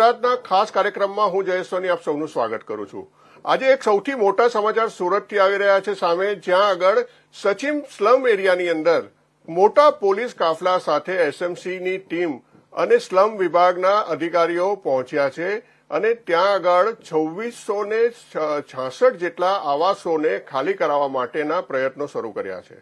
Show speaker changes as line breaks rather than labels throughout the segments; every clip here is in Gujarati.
ગુજરાતના ખાસ કાર્યક્રમમાં હું જયેશ સોની આપ સૌનું સ્વાગત કરું છું. આજે એક સૌથી મોટા સમાચાર સુરતથી આવી રહ્યા છે સામે, જ્યાં આગળ સચિન સ્લમ એરિયાની અંદર મોટા પોલીસ કાફલા સાથે એસએમસીની ટીમ અને સ્લમ વિભાગના અધિકારીઓ પહોંચ્યા છે અને ત્યાં આગળ છવ્વીસો ને છાસઠ જેટલા આવાસોને ખાલી કરાવવા માટેના પ્રયત્નો શરૂ કર્યા છે.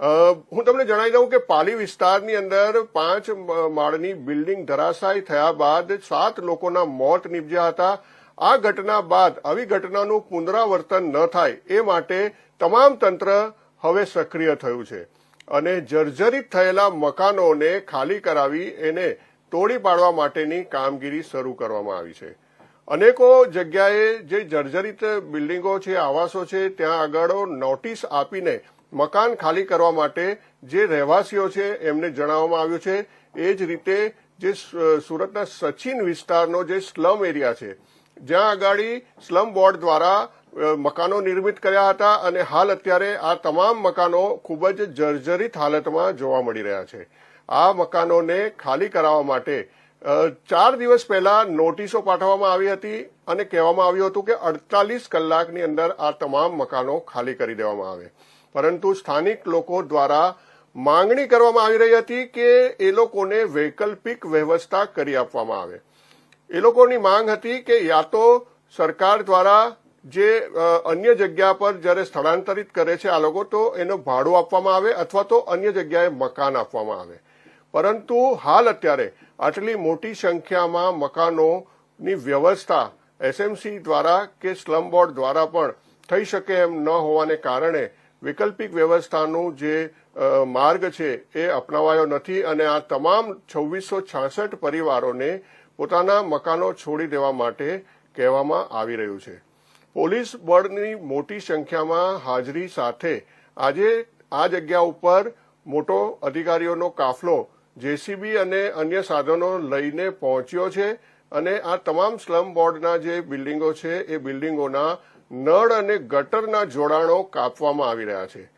હું તમને જણાવી દઉં કે પાલી વિસ્તારની અંદર પાંચ માળની બિલ્ડિંગ ધરાશાયી થયા બાદ સાત લોકોના મોત નીપજ્યા હતા. આ ઘટના બાદ આવી ઘટનાનું પુનરાવર્તન ન થાય એ માટે તમામ તંત્ર હવે સક્રિય થયું છે અને જર્જરિત થયેલા મકાનોને ખાલી કરાવી એને તોડી પાડવા માટેની કામગીરી શરૂ કરવામાં આવી છે. અનેકો જગ્યાએ જે જર્જરિત બિલ્ડિંગો છે, આવાસો છે, ત્યાં આગળ નોટિસ આપીને મકાન ખાલી કરવા માટે જે રહેવાસીઓ છે, એમને જણાવવામાં આવ્યું છે, એ જ રીતે જે સુરતના સચિન વિસ્તારનો જે સ્લમ એરિયા છે, જ્યાં આગાડી સ્લમ બોર્ડ દ્વારા મકાનો નિર્મિત કર્યા હતા અને હાલ અત્યારે આ તમામ મકાનો ખૂબ જ જર્જરિત હાલતમાં જોવા મળી રહ્યા છે. આ મકાનોને ખાલી કરાવવા માટે ચાર દિવસ પહેલા નોટિસો પાઠવવામાં આવી હતી અને કહેવામાં આવ્યું હતું કે અડતાલીસ કલાકની અંદર આ તમામ મકાનો ખાલી કરી દેવામાં આવે. પરંતુ સ્થાનિક લોકો દ્વારા માંગણી કરવામાં આવી રહી હતી કે એ લોકોને વૈકલ્પિક વ્યવસ્થા કરી આપવામાં આવે. એ લોકોની માંગ હતી કે યા તો સરકાર દ્વારા જે અન્ય જગ્યા પર જ્યારે સ્થળાંતરિત કરે છે આ લોકો, તો એનો ભાડું આપવામાં આવે અથવા તો અન્ય જગ્યાએ મકાન આપવામાં આવે. પરંતુ હાલ અત્યારે આટલી મોટી સંખ્યામાં મકાનોની વ્યવસ્થા એસએમસી દ્વારા કે સ્લમ બોર્ડ દ્વારા પણ થઈ શકે એમ ન હોવાને કારણે વૈકલ્પિક વ્યવસ્થાનું જે માર્ગ છે એ અપનાવાયો નથી અને આ તમામ છવ્વીસો છાસઠ પરિવારોને પોતાના મકાનો છોડી દેવા માટે કહેવામાં આવી રહ્યું છે. પોલીસ બળની મોટી સંખ્યામાં હાજરી સાથે આજે આ જગ્યા ઉપર મોટો અધિકારીઓનો કાફલો જેસીબી અને અન્ય સાધનો લઈને પહોંચ્યો છે અને આ તમામ સ્લમ બોર્ડના જે બિલ્ડિંગો છે એ બિલ્ડિંગોના નળ અને ગટરના જોડાણો કાપવામાં આવી રહ્યા છે.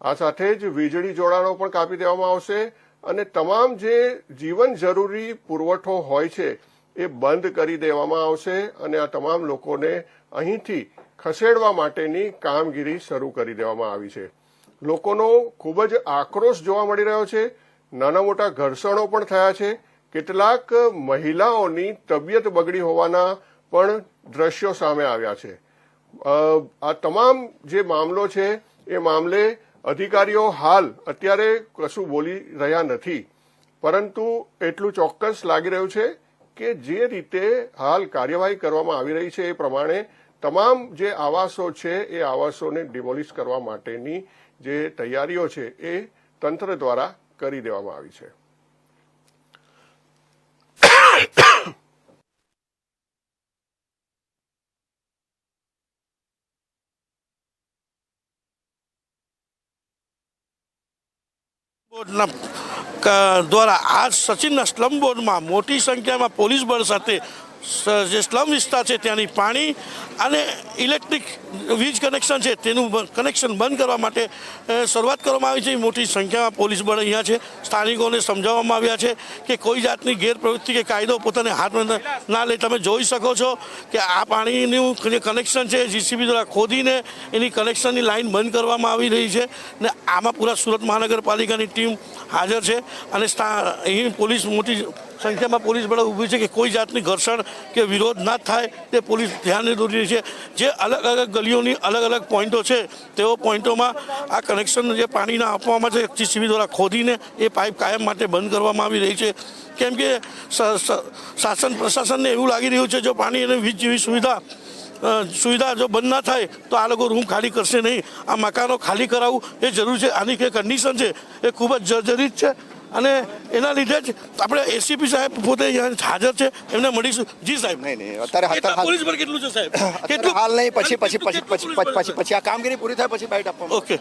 આ સાથે જ વીજળી જોડાણો પણ કાપી દેવામાં આવશે અને તમામ જે જીવન જરૂરી પુરવઠો હોય છે એ બંધ કરી દેવામાં આવશે અને આ તમામ લોકોને અહીંથી ખસેડવા માટેની કામગીરી શરૂ કરી દેવામાં આવી છે. લોકોનો ખૂબ જ આક્રોશ જોવા મળી રહ્યો છે. નાના મોટા ઘર્ષણો પણ થયા છે. કેટલાક મહિલાઓની તબિયત બગડી હોવાના પણ દ્રશ્યો સામે આવ્યા છે. આ તમામ જે મામલો છે, એ મામલે અધિકારીઓ હાલ અત્યારે કશું બોલી રહ્યા નથી. પરંતુ એટલું ચોક્કસ લાગી રહ્યું છે કે જે રીતે હાલ કાર્યવાહી કરવામાં આવી રહી છે એ પ્રમાણે તમામ જે આવાસો છે, એ આવાસોને ડિમોલિશ કરવા માટેની જે તૈયારીઓ છે, એ તંત્ર દ્વારા કરી દેવામાં આવી છે.
દ્વારા આ સચિનના સ્લમ બોર્ડમાં મોટી સંખ્યામાં પોલીસ બળ સાથે જે સ્લમ વિસ્તાર છે ત્યાંની પાણી અને ઇલેક્ટ્રિક વીજ કનેક્શન છે તેનું કનેક્શન બંધ કરવા માટે શરૂઆત કરવામાં આવી છે. મોટી સંખ્યામાં પોલીસ બળ અહીંયા છે. સ્થાનિકોને સમજાવવામાં આવ્યા છે કે કોઈ જાતની ગેરપ્રવૃત્તિ કે કાયદો પોતાને હાથમાં ન- લે. તમે જોઈ શકો છો કે આ પાણીનું જે કનેક્શન છે, જીસીબી દ્વારા ખોદીને એની કનેક્શનની લાઈન બંધ કરવામાં આવી રહી છે ને આમાં પૂરા સુરત મહાનગરપાલિકાની ટીમ હાજર છે અને અહીં પોલીસ મોટી સંખ્યામાં પોલીસ બળ ઊભી છે કે કોઈ જાતની ઘર્ષણ કે વિરોધ ના થાય તે પોલીસ ધ્યાને દોરી છે. જે અલગ અલગ ગલીઓની અલગ અલગ પોઈન્ટો છે, તેઓ પોઈન્ટોમાં આ કનેક્શન જે પાણીના આપવામાં છે જીસીબી દ્વારા ખોદીને એ પાઇપ કાયમ માટે બંધ કરવામાં આવી રહી છે. કેમ કે શાસન પ્રશાસનને એવું લાગી રહ્યું છે, જો પાણી અને વીજ જેવી સુવિધા સુવિધા જો બંધ ના થાય, તો આ લોકો રૂમ ખાલી કરશે નહીં. આ મકાનો ખાલી કરાવવું એ જરૂર છે. આની જે કન્ડિશન છે એ ખૂબ જ જર્જરિત છે. અને એના લીધે જ આપણે એસીપી સાહેબ પોતે હાજર છે એમને મળીશું. જી સાહેબ.
નહીં નહીં અત્યારે
પોલીસ પર કેટલું છે સાહેબ?
કેટલું હાલ નહીં પછી પછી પછી પછી પછી પછી આ કામગીરી પૂરી થાય પછી બાઇટ આપવામાં
ઓકે.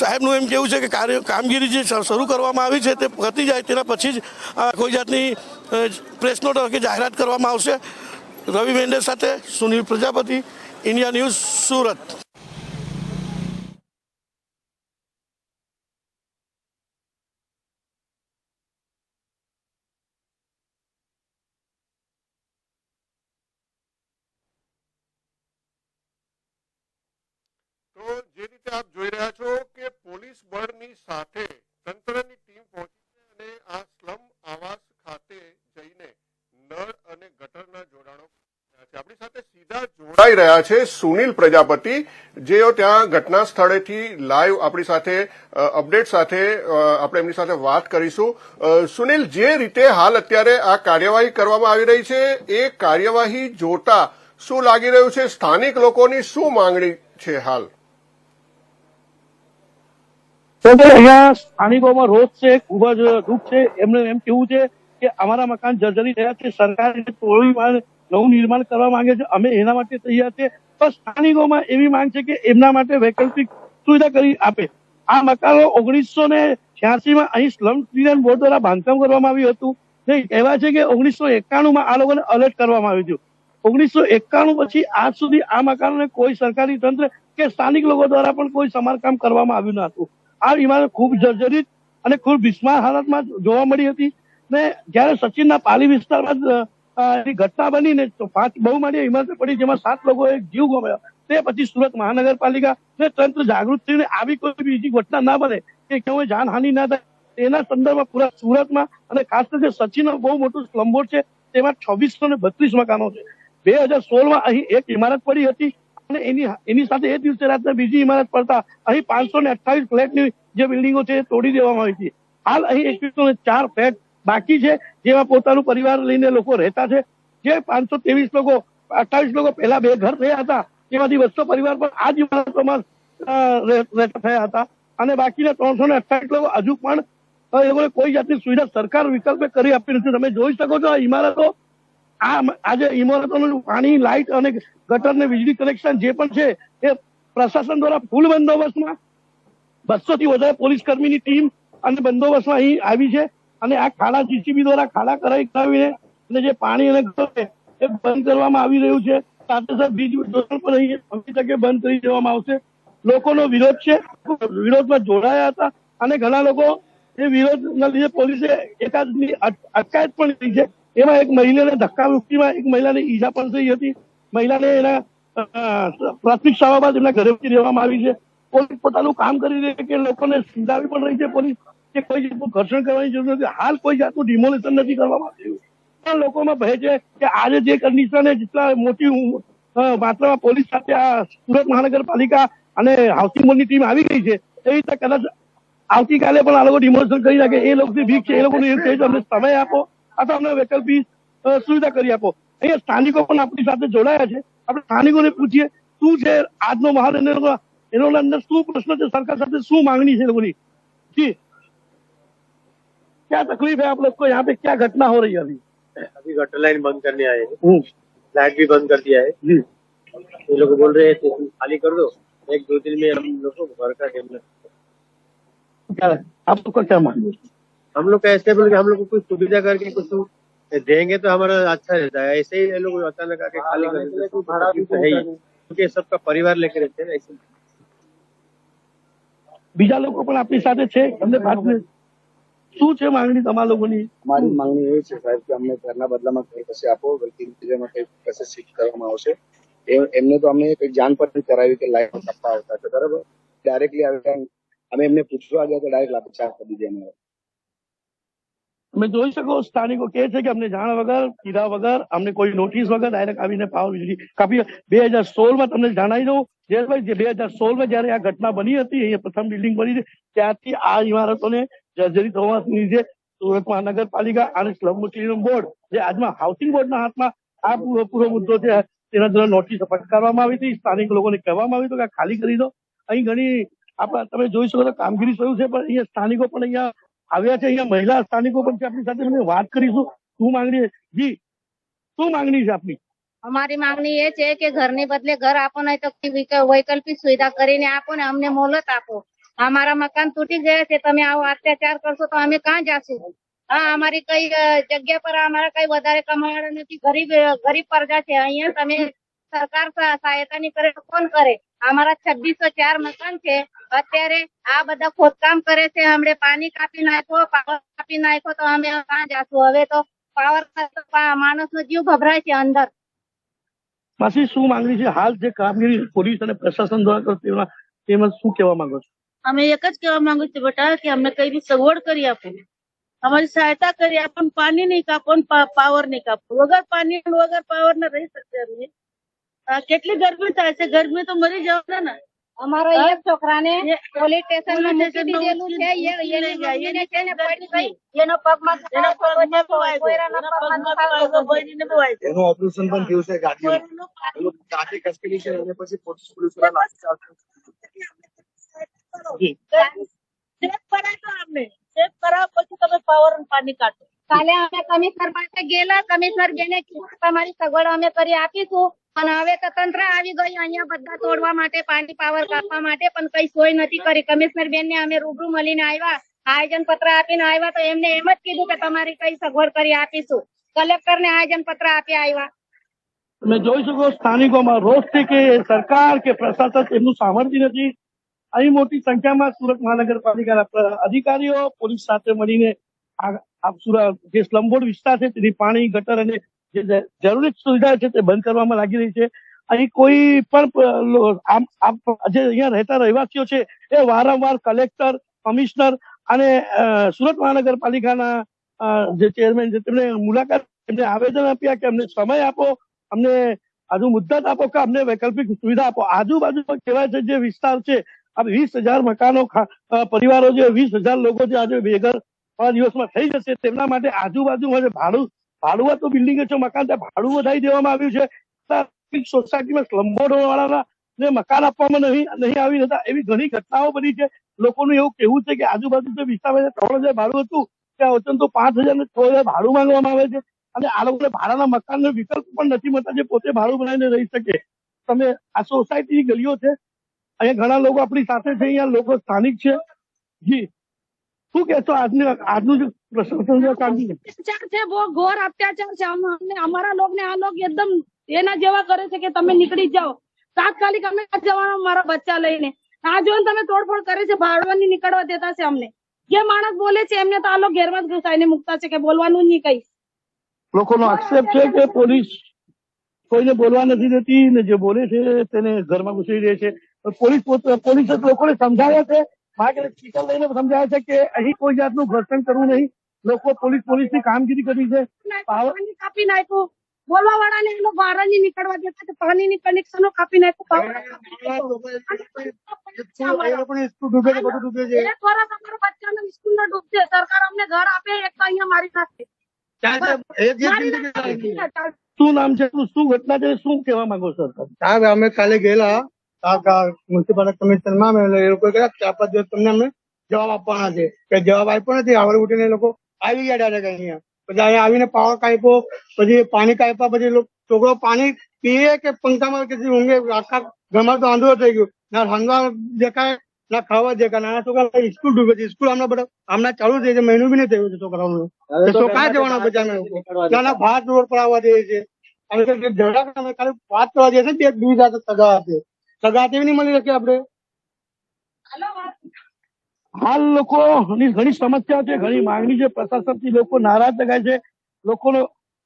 સાહેબનું એમ કેવું છે કે કાર્ય કામગીરી જે શરૂ કરવામાં આવી છે તે પતી જાય તેના પછી જ આ કોઈ જાતની પ્રેસ નોટ કે જાહેરાત કરવામાં આવશે. રવિ મેન્ડે સાથે સુનિલ પ્રજાપતિ ઇન્ડિયા ન્યૂઝ સુરત
તો જે રીતે આપ જોઈ રહ્યા છો કે પોલીસ બળની સાથે તંત્રની ટીમ પહોંચી છે અને આ સ્લમ આવાસ ખાતે જઈને નળ અને ગટરના જોડાણો કર્યા છે આપણી સાથે સીધા જોડાઈ રહ્યા છે સુનિલ પ્રજાપતિ, જેઓ ત્યાં ઘટના સ્થળેથી લાઈવ આપણી સાથે અપડેટ સાથે આપણે એમની સાથે વાત કરીશું. સુનિલ, જે રીતે હાલ અત્યારે આ કાર્યવાહી કરવામાં આવી રહી છે, એ કાર્યવાહી જોતા શું લાગી રહ્યું છે? સ્થાનિક લોકોની શું માંગણી છે હાલ?
અહીંયા સ્થાનિકોમાં રોજ છે, ખૂબ જ દુઃખ છે. એમને એમ કેવું છે કે અમારા મકાન જર્જરી થયા છે. સરકારે માર- નવું નિર્માણ કરવા માંગે છે. અમે એના માટે તૈયાર છે. પણ સ્થાનિકોમાં એવી માંગ છે કે એમના માટે વૈકલ્પિક સુવિધા કરી આપે. આ મકાનો ઓગણીસો ને છ્યાસી માં અહીં સ્લમ ક્લિયર બોર્ડ દ્વારા બાંધકામ કરવામાં આવ્યું હતું. ને કહેવાય છે કે ઓગણીસો એકાણું માં આ લોકોને અલર્ટ કરવામાં આવ્યું હતું. ઓગણીસો એકાણું પછી આજ સુધી આ મકાનોને કોઈ સરકારી તંત્ર કે સ્થાનિક લોકો દ્વારા પણ કોઈ સમારકામ કરવામાં આવ્યું ન હતું. આ ઇમારત ખૂબ જર્જરિત અને ખૂબ ભીષ્માર હાલતમાં જોવા મળી હતી. ને જ્યારે સચિનના પાલી વિસ્તારમાં અ, ઘટના બની ને તો પાંચ બહુમાળી ઇમારત પડી જેમાં સાત લોકોએ જીવ ગુમાવ્યા. તે પછી સુરત મહાનગરપાલિકા ને તંત્ર જાગૃત થઈને આવી કોઈ બીજી ઘટના ના બને કે ક્યાંય જાનહાનિ ના થાય. એના સંદર્ભમાં પૂરા સુરતમાં અને ખાસ કરીને સચિનનો બહુ મોટું સ્લમબોર્ડ છે તેમાં છવ્વીસો ને બત્રીસ મકાનો છે. બે હજાર સોળમાં અહીં એક ઇમારત પડી હતી અને એની એની સાથે એ દિવસે રાત્રે બીજી ઇમારત પડતા અહીં પાંચસો ને અઠ્ઠાવીસ ફ્લેટની જે બિલ્ડિંગો છે એ તોડી દેવામાં આવી હતી. હાલ અહીં એકવીસો ને ચાર ફ્લેટ બાકી છે જેમાં પોતાનું પરિવાર લઈને લોકો રહેતા છે, જે પાંચસો ત્રેવીસ લોકો અઠ્ઠાવીસ લોકો પહેલા બે ઘર થયા હતા, તેમાંથી બસો પરિવાર પણ આ જ ઇમારતોમાં રહેતા થયા હતા. અને બાકીના ત્રણસો ને અઠાવીસ લોકો હજુ પણ એ કોઈ જાતની સુવિધા સરકાર વિકલ્પે કરી આપી નથી. તમે જોઈ શકો છો આ ઇમારતો, આ આજે ઇમારતોનું પાણી, લાઇટ અને ગટર ને વીજળી કનેક્શન જે પણ છે, એ પ્રશાસન દ્વારા ફૂલ બંદોબસ્તમાં બસો થી વધારે પોલીસ કર્મીની ટીમ અને બંદોબસ્તમાં અહીં આવી છે. અને આ ખાડા જીસીબી દ્વારા ખાડા કરાવી કરાવીને અને જે પાણી અને ગટર એ બંધ કરવામાં આવી રહ્યું છે. સાથે સાથે બીજ ધોરણ પણ અહીં તકે બંધ કરી દેવામાં આવશે. લોકોનો વિરોધ છે, વિરોધમાં જોડાયા હતા અને ઘણા લોકો એ વિરોધના લીધે પોલીસે એકાદની અટ- અટકાયત પણ કરી છે. એમાં એક મહિલાને ધક્કામુક્કીમાં એક મહિલાને ઈજા પણ થઈ હતી. મહિલાને એના પ્રાથમિક સારવાર બાદ એમના ઘરેથી રહેવામાં આવી છે. પોલીસ પોતાનું કામ કરી રહી છે કે લોકોને સમજાવી પણ રહી છે પોલીસ. કે કોઈ જાતનું ઘર્ષણ કરવાની જરૂર નથી. હાલ કોઈ જાતનું ડિમોલેશન નથી કરવામાં આવ્યું. પણ લોકોમાં ભય છે કે આજે જે કન્ડિશન જેટલા મોટી માત્રામાં પોલીસ સાથે આ સુરત મહાનગરપાલિકા અને હાઉસિંગ બોર્ડની ટીમ આવી ગઈ છે, એ રીતે કદાચ આવતીકાલે પણ આ લોકો ડિમોલેશન કરી નાખે. એ લોકોની ભીખ છે, એ લોકોને એવું અમને સમય આપો, અથવા અમને વૈકલ્પિક સુવિધા કરી આપો. અહીંયા સ્થાનિકો પણ આપણી સાથે જોડાયા છે. આપણે સ્થાનિકોને પૂછીએ, શું છે આજનો મહાન એને અંદર શું પ્રશ્ન છે? સરકાર સાથે શું માંગણી છે લોકોની? જી. क्या तकलीफ है आप लोग को यहाँ पे क्या घटना हो रही है अभी
अभी गटर लाइन बंद करने आए हैं
हम्म,
लाइट भी बंद कर दिया है
जी
ये लोग बोल रहे हैं स्टेशन खाली कर दो एक दो दिन में हम लोग को घर का डेवलप
क्या है? आप लोग का क्या मांग
हम लोग कैसे बोले कि हम लोग को कुछ सुविधा करके कुछ देंगे तो हमारा अच्छा रहता है ऐसे ही ये लोग अचानक आके खाली कर देते हैं, तो तकलीफ तो है ही क्योंकि सबका परिवार लेके रहते हैं ना ऐसे
બીજા લોકો પણ આપણી સાથે છે અમને વાત શું છે માંગણી તમારા લોકોની?
મારી માંગણી એ છે સાહેબ કે અમને ઘરના બદલામાં કંઈ કશે આપો બલકી બીજામાં કંઈ કશે શિફ્ટ કરવામાં આવશે. એમને તો અમે કઈ જાણ પર કરાવી કે લાઈફ કાપવા આવતા છે બરાબર? ડાયરેક્ટલી આવ્યા અમે એમને પૂછવા ગયા તો ડાયરેક્ટ લાભ ચાર કરી દીધી અમે
તમે જોઈ શકો સ્થાનિકો કે છે કે અમને જાણ વગર કીધા વગર અમને કોઈ નોટિસ વગર ડાયરેક્ટ આવીને પાવર વીજળી કાપી. બે હજાર સોળમાં તમને જણાવી દઉં જયેશભાઈ બે હજાર સોળમાં જયારે આ ઘટના બની હતી, અહીંયા પ્રથમ બિલ્ડિંગ બની છે ત્યારથી આ ઇમારતોને જર્જરિત થવાની છે સુરત મહાનગરપાલિકા અને સ્લમ મુસ્લિમ બોર્ડ, જે આજમાં હાઉસિંગ બોર્ડના હાથમાં આ પૂરો મુદ્દો છે, તેના દ્વારા નોટિસ ફટકારવામાં આવી હતી. સ્થાનિક લોકોને કહેવામાં આવ્યું હતું કે ખાલી કરી દો. અહીં ઘણી આપણા તમે જોઈ શકો તો કામગીરી થયું છે, પણ અહીંયા સ્થાનિકો પણ અહીંયા આવ્યા છે. અહીંયા મહિલા સ્થાનિકો પણ છે, આપણી સાથે. વાત કરીશું. શું માંગણી જી. શું માંગણી છે આપની?
અમારી માંગણી એ છે કે ઘરની બદલે ઘર આપો, નહીં તો વૈકલ્પિક સુવિધા કરીને આપો ને અમને મોલત આપો. અમારા મકાન તૂટી ગયા છે, તમે આવો અત્યાચાર કરશો તો અમે ક્યાં જાશું? હા, અમારી કઈ જગ્યા પર અમારા કઈ વધારે કમાવાળા નથી, ગરીબ ગરીબ પ્રજા છે. અહીંયા તમે સરકાર સહ- સહાયતા ની કરે કોણ કરે? અમારા છવ્વીસો ચાર મકાન છે. અત્યારે આ બધા ખોદકામ કરે છે. હમણે પાણી કાપી નાખ્યો, પાવર કાપી નાખ્યો તો અમે ક્યાં જાશું? હવે તો પાવર માણસ નો જીવ ગભરાય છે અંદર.
પાછી શું માંગણી છે? હાલ જે કામગીરી પોલીસ અને પ્રશાસન દ્વારા કરતી તેમાં શું કહેવા માંગો છો?
અમે એક જ કહેવા માંગુ છું બેટા કે અમને કઈ સગવડ કરી આપો. અમારી સહાયતા કરી આપો પાણી નહીં કાપો પાવર નહીં કાપો. વગર પાણી વગર પાવર ના રહી શકીએ અમે. કેટલી ગરમી થાય છે? ગરમી તો મરી જવાના ને.
અમારો એક છોકરાને પોલીસ
સ્ટેશનમાં
મૂકી દીધેલું છે. એની મમ્મીને છે ને પડી
ગઈ.
ગઈ એનો પગમાં
એના પગમાં એના
ઓપરેશન પણ થયું છે ગાડી ખસકેલી છે અને પછી પોલીસ પોલીસ
ચેક કરાવજો અમને ચેક કરાવ પછી તમે પાવર અને પાણી કાઢો.
કાલે અમે કમિશનર પાસે ગયેલા. કમિશનર જેને તમારી સગવડ અમે કરી આપીશું. અને હવે તો તંત્ર આવી ગયું અહીંયા બધા તોડવા માટે, પાણી, પાવર કાપવા માટે પણ કઈ સોય નથી કરી. કમિશનર બેન ને અમે રૂબરૂ મળીને આવ્યા. આયોજન પત્ર આપીને આવ્યા તો એમને એમ જ કીધું કે તમારી કઈ સગવડ કરી આપીશું. કલેક્ટર ને આયોજન પત્ર આપી આવ્યા.
તમે જોઈ શકો સ્થાનિકોમાં રોષ છે કે સરકાર કે પ્રશાસન એમનું સામર્થ્ય નથી. અહીં મોટી સંખ્યામાં સુરત મહાનગરપાલિકાના અધિકારીઓ, પોલીસ સાથે મળીને જે સ્લમબોર્ડ વિસ્તાર છે, તેની પાણી, ગટર અને જે જરૂરી સુવિધા છે તે બંધ કરવામાં લાગી રહી છે. અહીં કોઈ પણ આમ જે અહીંયા રહેતા રહેવાસીઓ છે, એ વારંવાર કલેક્ટર, કમિશનર અને સુરત મહાનગરપાલિકાના જે ચેરમેન છે, તેમને મુલાકાત એમને આવેદન આપ્યા કે અમને સમય આપો, અમને હજુ મુદ્દત આપો કે અમને વૈકલ્પિક સુવિધા આપો. આજુબાજુ કહેવાય છે જે વિસ્તાર છે, આ વીસ હજાર મકાનો પરિવારો જે વીસ હજાર લોકો જે આજે બેઘર થોડા દિવસમાં થઈ જશે. તેમના માટે આજુબાજુમાં જે ભાડું ભાડું તો બિલ્ડિંગ છે, મકાન ત્યાં ભાડું વધારી દેવામાં આવ્યું છે. સોસાયટીમાં સ્લમબોર્ડ વાળાના ને મકાન આપવામાં નહીં નહીં આવી રહેતા એવી ઘણી ઘટનાઓ બની છે. લોકોનું એવું કહેવું છે કે આજુબાજુ જે વિસ્તારમાં જે ત્રણ હજાર ભાડું હતું ત્યાં વચન તો પાંચ હજાર ને છ હજાર ભાડું માંગવામાં આવે છે. અને આ લોકોને ભાડાના મકાનનો વિકલ્પ પણ નથી મળતા જે પોતે ભાડું બનાવીને રહી શકે. તમે આ સોસાયટીની ગલીઓ છે, અહીંયા ઘણા લોકો આપણી સાથે છે, અહીંયા લોકો સ્થાનિક છે. જી. શું કહેશો આજની, આજનું જે
અત્યાચાર છે બહુ ઘોર અત્યાચાર છે. અમને અમારા લોક ને આ લોક એકદમ એના જેવા કરે છે કે તમે નીકળી જાઓ. તાત્કાલિક અમે જવાના મારા બચ્ચા લઈને. આ જો તમે તોડફોડ કરે છે ભાડવાની નીકળવા દેતા છે અમને. જે માણસ બોલે છે એમને તો આ લોકો ઘેરમાં જ ઘુસાઈને મૂકતા છે કે બોલવાનું નહીં કઈ.
લોકોનો આક્ષેપ છે કે પોલીસ કોઈને બોલવા નથી દેતી ને જે બોલે છે તેને ઘરમાં ઘૂસી દે છે. પોલીસ પોલીસ લોકોને સમજાવે છે. માગે સ્પીકર લઈને સમજાવે છે કે અહીં કોઈ જાતનું ઘર્ષણ કરવું નહીં. લોકો પોલીસ પોલીસની કામગીરી કરી છે.
કાપી નાખ્યું. બોલવા વાળા ને બહાર જ નીકળવા દેતા કનેક્શનો કાપી
સ્કૂલ
ડૂબશે. સરકાર અમને ઘર આપે એક તો અહીંયા મારી
શું નામ છે? શું ઘટના છે? શું કહેવા માંગો સર સરકાર?
સાહેબ અમે કાલે ગયેલા. મ્યુનિસિપલ કમિશનમાં એ લોકો ગયા ચાર પાંચ દિવસ તમને અમે જવાબ આપવાના છે. કે જવાબ આપ્યો નથી. આવડે ઉઠીને એ લોકો આવી ગયા ડાયરેક્ટ અહીંયા. પછી અહીંયા આવીને પાવર કાપ્યો પછી પાણી કાપ્યા પછી છોકરો પાણી પીએ કે પંખામાં કે ઊંઘે આખા ઘરમાં તો આંધળો થઈ ગયો. ના રંગવા દેખાય ના ખાવા દેખાય. નાના છોકરા સ્કૂલ ડૂબે છે. સ્કૂલ હમણાં બધા હમણાં ચાલુ થઈ છે મહિનો બી નહીં થયું છે છોકરાઓનું. ક્યાં જવાના બચાને નાના ભાત રોડ પર આવવા દે છે. અને ઝઘડા અમે ખાલી વાત કરવા જઈએ છે બે બીજા સાથે સગા હતી સગા તેવી નહીં મળી શકે આપણે.
હાલ લોકોની ઘણી સમસ્યા છે, ઘણી માંગણી છે, પ્રશાસનથી લોકો નારાજ દેખાય છે. લોકોનો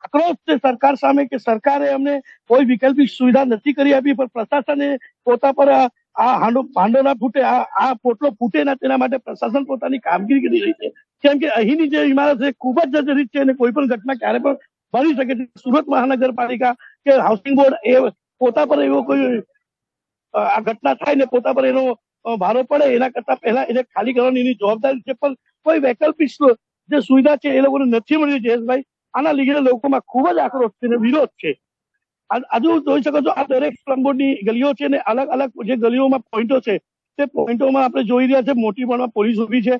આક્રોશ છે સરકાર સામે કે સરકારે અમને કોઈ વૈકલ્પિક સુવિધા નથી કરી આપી, પણ પ્રશાસને પોતા પર આ હાંડો ભાંડો ના ફૂટે, આ પોટલો ફૂટે ના તેના માટે પ્રશાસન પોતાની કામગીરી કરી રહી છે. કેમ કે અહીંની જે ઇમારત છે ખૂબ જ જર્જરિત છે અને કોઈ પણ ઘટના ક્યારે પણ બની શકે છે. સુરત મહાનગરપાલિકા કે હાઉસિંગ બોર્ડ એ પોતા પર એવો કોઈ આ ઘટના થાય ને પોતા પર એનો ભારો પડે એના કરતા પહેલા એને ખાલી કરવાની એની જવાબદારી છે, પણ કોઈ વૈકલ્પિક જે સુવિધા છે એ લોકોને નથી મળી જયેશભાઈ. આના લીધે લોકોમાં ખૂબ જ આક્રોશ છે વિરોધ છે. આજુ જોઈ શકો છો, આ દરેક સ્લમબોર્ડની ગલીઓ છે ને અલગ અલગ જે ગલીઓમાં પોઈન્ટો છે, તે પોઈન્ટોમાં આપણે જોઈ રહ્યા છે મોટી પ્રમાણમાં પોલીસ ઊભી છે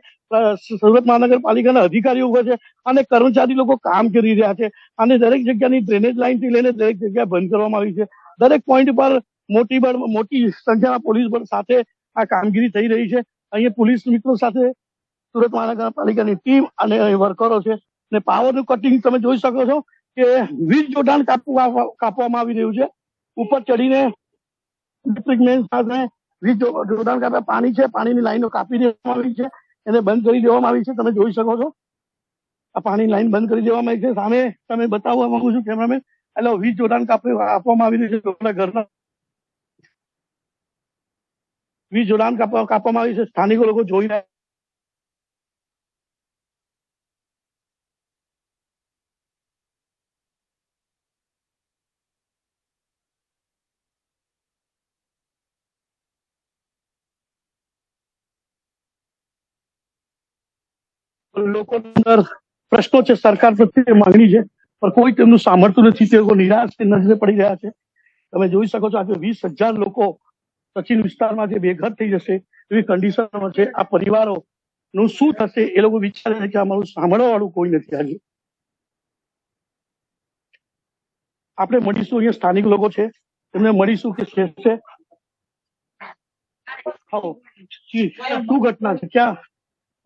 સુરત મહાનગરપાલિકાના અધિકારીઓ ઊભા છે, અને કર્મચારી લોકો કામ કરી રહ્યા છે, અને દરેક જગ્યાની ડ્રેનેજ લાઇનથી લઈને દરેક જગ્યા બંધ કરવામાં આવી છે. દરેક પોઈન્ટ પર મોટી બળ, મોટી સંખ્યામાં પોલીસ બળ સાથે આ કામગીરી થઈ રહી છે. અહીંયા પોલીસ મિત્રો સાથે સુરત મહાનગરપાલિકાની ટીમ અને વર્કરો છે. ને પાવરનું કટિંગ તમે જોઈ શકો છો કે વીજ જોડાણ કાપવા, કાપવામાં આવી રહ્યું છે. ઉપર ચડીને સાથે વીજ જોડાણ કાપે પાણી છે. પાણીની લાઈનો કાપી દેવામાં આવી છે. એને બંધ કરી દેવામાં આવી છે. તમે જોઈ શકો છો. આ પાણી લાઈન બંધ કરી દેવામાં આવી છે. સામે તમે બતાવવા માંગુ છું કેમેરામેન એટલે વીજ જોડાણ કાપવામાં આવી રહ્યું છે. ઘરના વીજ જોડાણ કાપવામાં આવી છે. સ્થાનિકો લોકો જોઈને લોકો અંદર પ્રશ્નો છે. સરકાર પ્રત્યે માંગણી છે, પણ કોઈ તેમનું સાંભળતું નથી. તે લોકો નિરાશ નજરે પડી રહ્યા છે. તમે જોઈ શકો છો, આજે વીસ હજાર લોકો સચિન વિસ્તારમાં જે બેઘર થઈ જશે એવી કન્ડિશનમાં છે આ પરિવારો નું શું થશે એ લોકો વિચારે છે કે અમારું સાંભળવા વાળું કોઈ નથી આજે આપણે મળીશું અહીંયા સ્થાનિક લોકો છે તેમને મળીશું કે છે છે આવો. જી, શું ઘટના છે ક્યાં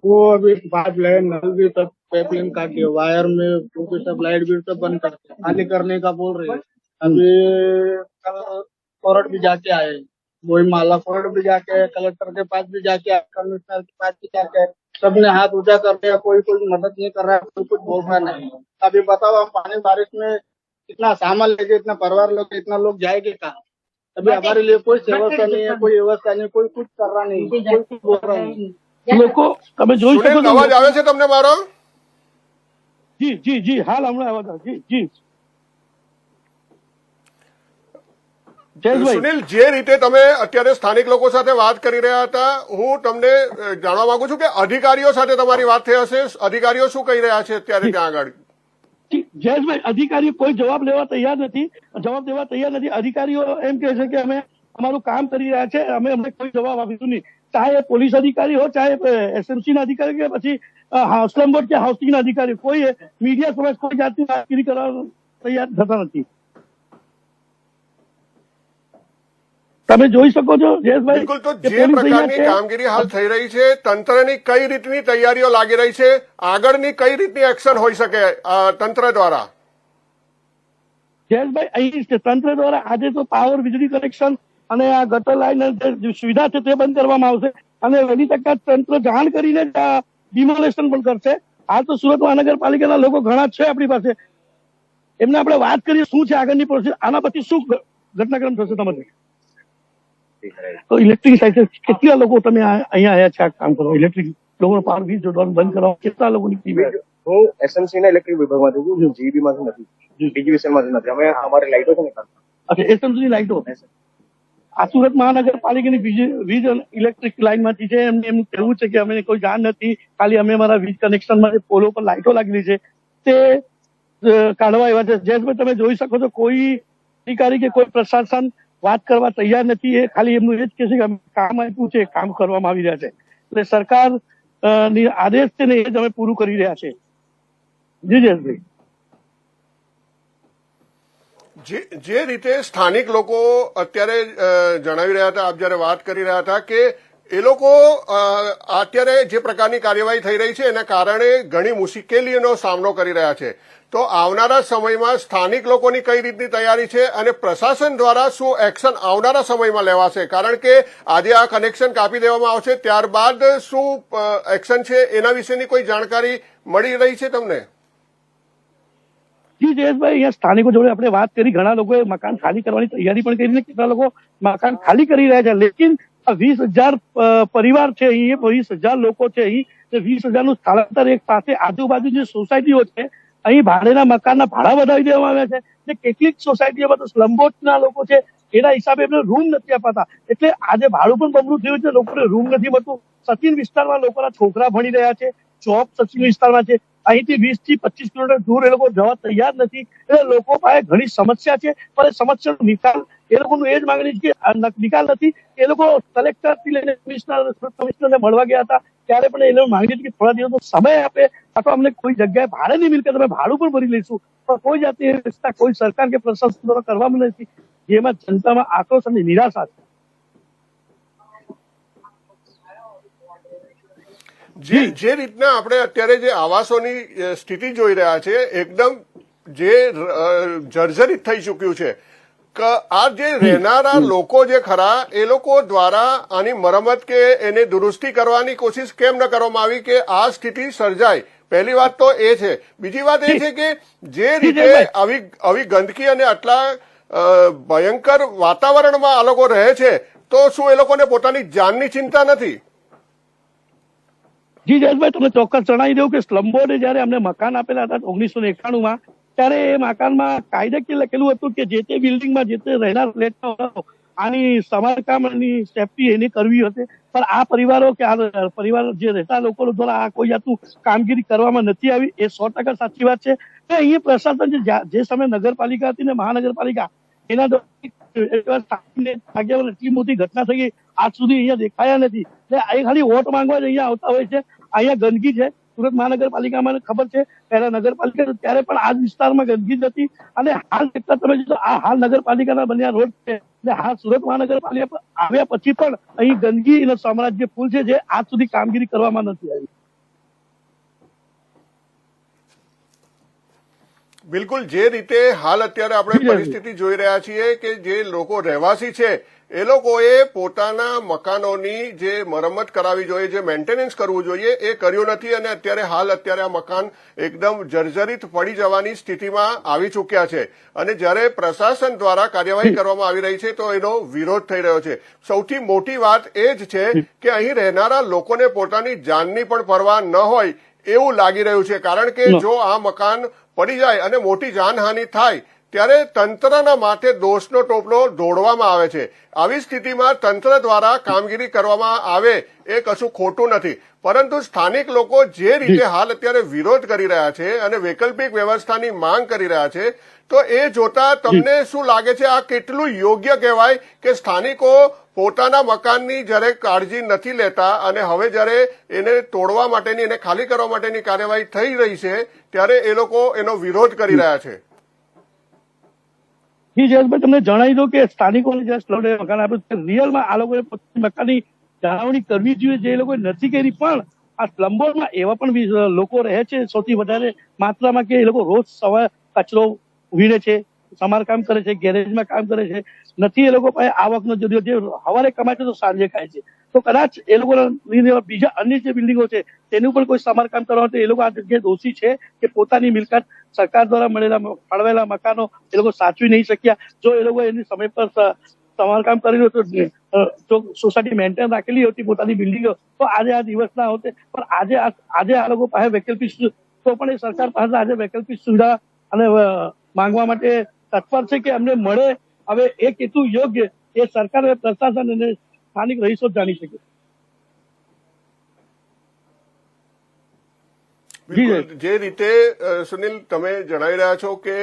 वो अभी पाइप लाइन नल भी सब पाइपलाइन काट दिया वायर में क्योंकि सब लाइट भी सब बंद करते खाली करने का बोल रहे हैं अभी कल कोर्ट भी जाके आए वही माला कोर्ट भी जाके आए कलेक्टर के पास भी जाके आए कमिश्नर के पास भी जाके आए सबने हाथ ऊंचा कर दिया कोई कोई मदद नहीं कर रहा है कोई कुछ बोल रहा नहीं अभी बताओ हम पानी बारिश में इतना सामान लेके इतना परिवार लोग इतना लोग जाएंगे कहाँ अभी हमारे लिए कोई व्यवस्था नहीं है कोई व्यवस्था नहीं कोई कुछ कर रहा नहीं कोई कुछ बोल रहा नहीं
લોકો તમે જોઈ શકો
સુનિલ અવાજ
છો
આવે છે તમને મારો
જી જી જી હાલ હમણાં આવ્યા હતા જી જી
સુનિલ જે રીતે તમે અત્યારે સ્થાનિક લોકો સાથે વાત કરી રહ્યા હતા હું તમને જાણવા માંગુ છું કે અધિકારીઓ સાથે તમારી વાત થઈ હશે. અધિકારીઓ શું કહી રહ્યા છે અત્યારે ત્યાં આગળ?
જયેશભાઈ અધિકારીઓ કોઈ જવાબ લેવા તૈયાર નથી. જવાબ દેવા તૈયાર નથી. અધિકારીઓ એમ કહે છે કે અમે અમારું કામ કરી રહ્યા છે. અમે અમને કોઈ જવાબ આપીશું નહીં. ચાહે પોલીસ અધિકારી હો ચાહે એસએમસી ના અધિકારી કે પછી સ્લમ બોર્ડ કે હાઉસિંગ ના અધિકારી કોઈ મીડિયા સમક્ષ કોઈ જાતની કરવા તૈયાર થતા નથી. તમે જોઈ શકો છો જયેશભાઈ
બિલકુલ તો જે પ્રકારની કામગીરી હાલ થઈ રહી છે તંત્રની કઈ રીતની તૈયારીઓ લાગી રહી છે આગળની કઈ રીતની એક્શન હોઈ શકે તંત્ર દ્વારા?
જયેશભાઈ અહીં તંત્ર દ્વારા આજે તો પાવર વીજળી કનેક્શન અને આ ગટર લાઈન સુવિધા છે તે બંધ કરવામાં આવશે અને વહેલી તક તંત્ર જાણ કરીને ડિમોલેશન પણ કરશે. હાલ તો સુરત મહાનગરપાલિકાના લોકો ઘણા છે આપણી પાસે. એમને આપણે વાત કરીએ શું છે આગળની પ્રોસેસ આના પછી શું ઘટનાક્રમ થશે તમારે? તો ઇલેક્ટ્રિક સાથે કેટલા લોકો તમે અહીંયા આવ્યા છે આ કામ કરો ઇલેક્ટ્રિક લોકોનો પાર વીજ જોડવાનું બંધ કરવા કેટલા લોકોની ટીમ?
હું એસએમસી ના ઇલેક્ટ્રિક વિભાગમાંથી છું? જીબી માંથી નથી. ડિજિવિશનમાંથી નથી. અમે અમારી લાઈટો છે ને
અચ્છા એસએમસી લાઈટો? આ સુરત મહાનગરપાલિકાની વીજ ઇલેક્ટ્રિક લાઇનમાંથી છે એમને એમ કહેવું છે કે અમે કોઈ જાણ નથી. ખાલી અમે અમારા વીજ કનેક્શન માટે પોલો પર લાઇટો લાગેલી છે તે કાઢવા એવા છે. જે તમે જોઈ શકો છો કોઈ અધિકારી કે કોઈ પ્રશાસન વાત કરવા તૈયાર નથી, એ ખાલી એમનું એ જ કે છે કે કામ આપ્યું છે, કામ કરવામાં આવી રહ્યા છે. એટલે સરકારની આદેશ છે ને એ જ અમે પૂરું કરી રહ્યા છે. જીજેશભાઈ
જે રીતે સ્થાનિક લોકો અત્યારે જણાવી રહ્યા હતા, આપ જયારે વાત કરી રહ્યા હતા કે એ લોકો અત્યારે જે પ્રકારની કાર્યવાહી થઈ રહી છે, એના કારણે ઘણી મુશ્કેલીઓનો સામનો કરી રહ્યા છે. તો આવનારા સમયમાં સ્થાનિક લોકોની કઈ રીતની તૈયારી છે અને પ્રશાસન દ્વારા શું એક્શન આવનારા સમયમાં લેવાશે? કારણ કે આજે આ કનેક્શન કાપી દેવામાં આવશે, ત્યારબાદ શું એક્શન છે એના વિશેની કોઈ જાણકારી મળી રહી છે તમને?
જી, જયેશભાઈ, અહીંયા સ્થાનિકો જોડે આપણે વાત કરી. ઘણા લોકોએ મકાન ખાલી કરવાની તૈયારી પણ કરી કેટલા લોકો મકાન ખાલી કરી રહ્યા છે. લેકિન વીસ હજાર પરિવાર છે અહીં વીસ હજાર લોકો છે અહીં. વીસ હજારનું સ્થળાંતર એક સાથે આજુબાજુ જે સોસાયટીઓ છે અહીં ભાડેના મકાનના ભાડા વધારી દેવામાં આવ્યા છે. ને કેટલીક સોસાયટીઓમાં તો સ્લમબોટના લોકો છે, એના હિસાબે એમને રૂમ નથી અપાતા. એટલે આજે ભાડું પણ બમણું થયું છે, લોકોને રૂમ નથી મળતું. સચિન વિસ્તારમાં લોકોના છોકરા ભણી રહ્યા છે જોબ સચિન વિસ્તારમાં છે. અહીંથી વીસથી પચીસ કિલોમીટર દૂર એ લોકો જવા તૈયાર નથી. એટલે લોકો પાસે ઘણી સમસ્યા છે, પણ એ સમસ્યાનો નિકાલ એ લોકોનું એ જ માંગણી છે કે નિકાલ નથી. એ લોકો કલેક્ટરથી લઈને કમિશનર, કમિશનરને મળવા ગયા હતા. ત્યારે પણ એ લોકો માંગણી કે થોડા દિવસનો સમય આપે અથવા અમને કોઈ જગ્યાએ ભાડેની મિલકત અમે ભાડું પણ ભરી લઈશું. પણ કોઈ જાતની વ્યવસ્થા, કોઈ સરકાર કે પ્રશાસન દ્વારા કરવામાં નથી. જેમાં જનતામાં આક્રોશ અને નિરાશા છે.
જે જે. રીતના આપણે અત્યારે જે આવાસોની સ્થિતિ જોઈ રહ્યા છે એકદમ જે જર્જરિત થઈ ચૂક્યું છે. કે આ જે રહેનારા લોકો જે ખરા એ લોકો દ્વારા આની મરમત કે એને દુરુસ્તી કરવાની કોશિશ કેમ ન કરવામાં આવી કે આ સ્થિતિ સર્જાય? પહેલી વાત તો એ છે. બીજી વાત એ છે કે જે રીતે આવી આવી ગંદકી અને આટલા ભયંકર વાતાવરણમાં આ લોકો રહે છે તો શું એ લોકોને પોતાની જાનની ચિંતા નથી?
જી જયેશભાઈ તમને ચોક્કસ જણાવી દઉં કે સ્લમ બોર્ડે જયારે અમને મકાન આપેલા હતા ઓગણીસો ને એકાણુંમાં, ત્યારે એ મકાનમાં કાયદાકીય લખેલું હતું કે જે તે બિલ્ડિંગમાં જે તે રહેનાર ફ્લેટનો આની સમારકામ આની સેફટી એની કરવી હતી પણ આ પરિવારો કે આ પરિવાર જે રહેતા લોકો દ્વારા આ કોઈ જાતનું કામગીરી કરવામાં નથી આવી, એ સો ટકા સાચી વાત છે. અને અહીંયા પ્રશાસન જે સમયે નગરપાલિકા હતી ને મહાનગરપાલિકા, એના દ્વારા મોટી ઘટના થઈ આજ સુધી અહીંયા દેખાયા નથી. એટલે એ ખાલી વોટ માંગવા જ અહીંયા આવતા હોય છે. અહીંયા ગંદકી છે. સુરત મહાનગરપાલિકામાં ખબર છે. પહેલા નગરપાલિકા ત્યારે પણ આ વિસ્તારમાં ગંદકી જ હતી. અને હાલ કેટલા તમે જોશો આ હાલ નગરપાલિકાના બન્યા રોડ છે. અને હાલ સુરત મહાનગરપાલિકા આવ્યા પછી પણ અહીં ગંદકી અને સામ્રાજ્ય ફૂલ છે જે આજ સુધી કામગીરી કરવામાં નથી આવી.
બિલકુલ જે રીતે હાલ અત્યારે આપણે. પરિસ્થિતિ જોઈ રહ્યા છીએ કે જે લોકો રહેવાસી છે એ લોકોએ પોતાના મકાનોની જે મરમ્મત કરાવવી જોઈએ જે મેન્ટેનન્સ કરવું જોઈએ એ કર્યું નથી અને અત્યારે હાલ અત્યારે આ મકાન એકદમ જર્જરિત પડી જવાની સ્થિતિમાં આવી ચૂક્યા છે. અને જ્યારે પ્રશાસન દ્વારા કાર્યવાહી કરવામાં આવી રહી છે તો એનો વિરોધ થઈ રહ્યો છે. સૌથી મોટી વાત એ જ છે કે અહીં રહેનારા લોકોને પોતાની જાનની પણ પરવા ન હોય એવું લાગી રહ્યું છે. કારણ કે જો આ મકાન પડી જાય અને મોટી જાનહાનિ થાય ત્યારે તંત્રના માથે દોષનો ટોપલો ઢોળવામાં આવે છે. આવી સ્થિતિમાં તંત્ર દ્વારા કામગીરી કરવામાં આવે એ કશું ખોટું નથી. પરંતુ સ્થાનિક લોકો જે રીતે હાલ અત્યારે વિરોધ કરી રહ્યા છે અને વૈકલ્પિક વ્યવસ્થાની માંગ કરી રહ્યા છે તો એ જોતા તમને શું લાગે છે આ કેટલું યોગ્ય કહેવાય કે સ્થાનિકો પોતાના મકાનની જ્યારે કાળજી નથી લેતા અને હવે જ્યારે એને તોડવા માટેની એને ખાલી કરવા માટેની કાર્યવાહી થઈ રહી છે ત્યારે એ લોકો એનો વિરોધ કરી રહ્યા છે?
જયેશભાઈ, તમને જણાવી દઉં કે સ્થાનિકોને જે સ્થળે મકાન આપ્યું રિયલમાં આ લોકોએ પોતાની મકાનની જાળવણી કરવી જોઈએ, જે લોકોએ નથી કરી, પણ આ સ્લમ્બોરમાં એવા પણ લોકો રહે છે, સૌથી વધારે માત્રામાં કે એ લોકો રોજ સવારે કચરો વીણે છે, સમારકામ કરે છે, ગેરેજમાં કામ કરે છે નથી એ લોકો પાસે આવકનો જરીયો જે સવારે કમાય છે તો સાંજે ખાય છે. તો કદાચ એ લોકોના બીજા અન્ય જે બિલ્ડિંગો છે, તેનું પણ કોઈ સમારકામ કરવા તો એ લોકો આ જગ્યાએ દોષી છે કે પોતાની મિલકત સરકાર દ્વારા મળેલા ફાળવેલા મકાનો એ લોકો સાચવી નહીં શક્યા. જો એ લોકો એની સમય પર સમારકામ કરેલું તો જો સોસાયટી મેન્ટેન રાખેલી હતી પોતાની બિલ્ડિંગો. તો આજે આ દિવસ ના હોતે પણ આજે આજે આ લોકો પાસે વૈકલ્પિક તો પણ એ સરકાર પાસે આજે વૈકલ્પિક સુવિધા અને માંગવા માટે તત્પર છે કે અમને મળે હવે એ કેટલું યોગ્ય એ સરકાર અને પ્રશાસન અને સ્થાનિક રહીશો જાણી શકે.
જે રીતે સુનિલ તમે જણાવી રહ્યા છો કે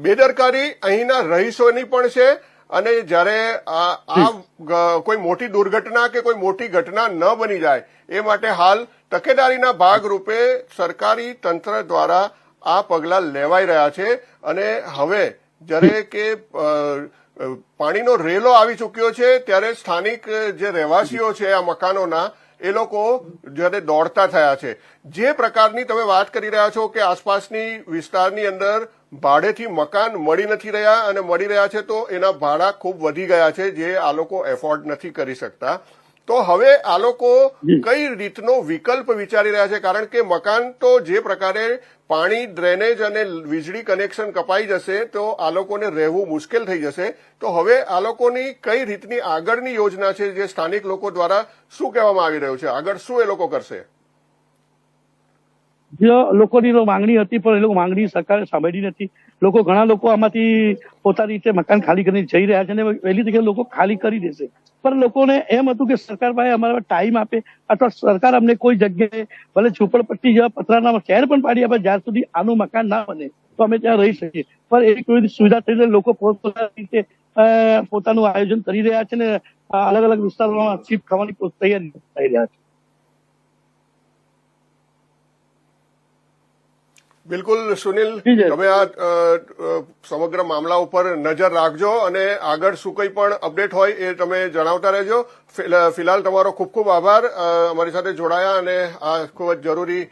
બેદરકારી અહીંના રહીશોની પણ છે અને જ્યારે આ આ કોઈ મોટી દુર્ઘટના કે કોઈ મોટી ઘટના ન બની જાય એ માટે હાલ તકેદારીના ભાગરૂપે સરકારી તંત્ર દ્વારા આ પગલાં લેવાઈ રહ્યા છે અને હવે જ્યારે કે પાણીનો રેલો આવી ચૂક્યો છે ત્યારે સ્થાનિક જે રહેવાસીઓ છે આ મકાનોના એ લોકો જ્યારે દોડતા થયા છે. જે પ્રકારની તમે વાત કરી રહ્યા છો કે આસપાસની વિસ્તારની અંદર ભાડેથી મકાન મળી નથી રહ્યા અને મળી રહ્યા છે તો એના ભાડા ખૂબ વધી ગયા છે જે આ લોકો એફોર્ડ નથી કરી શકતા. તો હવે આ લોકો કઈ રીતનો વિકલ્પ વિચારી રહ્યા છે? કારણ કે મકાન તો જે પ્રકારે પાણી ડ્રેનેજ અને વીજળી કનેક્શન કપાઈ જશે તો આ લોકોને રહેવું મુશ્કેલ થઈ જશે. તો હવે આ લોકોની કઈ રીતની આગળની યોજના છે જે સ્થાનિક લોકો દ્વારા શું કહેવામાં આવી રહ્યું છે? આગળ શું એ લોકો કરશે?
જે લોકોની માંગણી હતી, પણ એ લોકો માંગણી સરકારે સાંભળી નથી. લોકો ઘણા લોકો આમાંથી પોતાની રીતે મકાન ખાલી કરીને જઈ રહ્યા છે અને વહેલી તકે લોકો ખાલી કરી દેશે પણ લોકોને એમ હતું કે સરકાર પાસે અમારા ટાઈમ આપે અથવા સરકાર અમને કોઈ જગ્યાએ ભલે ઝૂંપડપટ્ટી જેવા પતરાના શહેર પણ પાડી આપે જ્યાં સુધી આનું મકાન ના બને, તો અમે ત્યાં રહી શકીએ. પણ એવી કોઈ સુવિધા થઈ જાય, લોકો પોતપોતાની રીતે પોતાનું આયોજન કરી રહ્યા છે ને અલગ અલગ વિસ્તારોમાં શિફ્ટ થવાની તૈયારી થઈ રહ્યા છે.
બિલકુલ સુનિલ. તમે આ સમગ્ર મામલા ઉપર નજર રાખજો અને આગળ શું કંઈ પણ અપડેટ હોય એ તમે જણાવતા રહેજો. ફિલ- ફિલહાલ તમારો ખૂબ ખૂબ આભાર. અમારી સાથે જોડાયા અને આ ખૂબ જ જરૂરી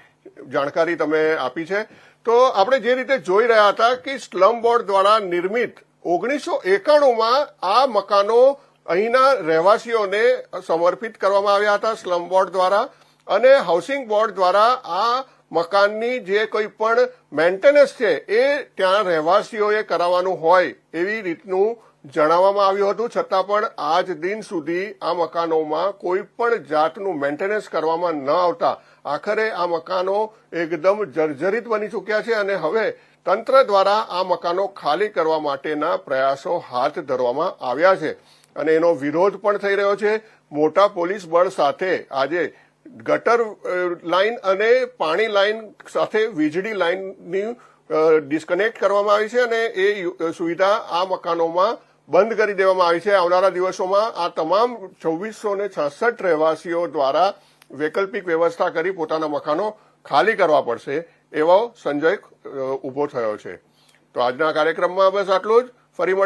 જાણકારી તમે આપી છે. તો આપણે જે રીતે જોઈ રહ્યા હતા કે સ્લમ બોર્ડ દ્વારા નિર્મિત ઓગણીસો એકાણુંમાં આ મકાનો અહીંના રહેવાસીઓને સમર્પિત કરવામાં આવ્યા હતા સ્લમ બોર્ડ દ્વારા અને હાઉસિંગ બોર્ડ દ્વારા આ મકાનની જે કોઈ પણ મેન્ટેનન્સ છે, એ ત્યાં રહેવાસીઓએ કરાવવાનું હોય એવી રીતનું જણાવવામાં આવ્યું હતું. છતાં પણ આજ દિન સુધી આ મકાનોમાં કોઈ પણ જાતનું મેન્ટેનન્સ કરવામાં ન આવતા આખરે આ મકાનો એકદમ જર્જરિત બની ચૂક્યા છે અને હવે તંત્ર દ્વારા આ મકાનો ખાલી કરવા માટેના પ્રયાસો હાથ ધરવામાં આવ્યા છે. અને એનો વિરોધ પણ થઈ રહ્યો છે. મોટા પોલીસ બળ સાથે આજે ગટર લાઇન અને પાણી લાઈન સાથે વીજળી લાઈનની ડિસ્કનેક્ટ કરવામાં આવી છે અને એ સુવિધા આ મકાનોમાં બંધ કરી દેવામાં આવી છે. આવનારા દિવસોમાં આ તમામ છવ્વીસો ને છાસઠ રહેવાસીઓ દ્વારા વૈકલ્પિક વ્યવસ્થા કરી પોતાના મકાનો ખાલી કરવા પડશે એવો સંજય ઊભો થયો છે. તો આજના કાર્યક્રમમાં બસ આટલું જ. ફરી મળી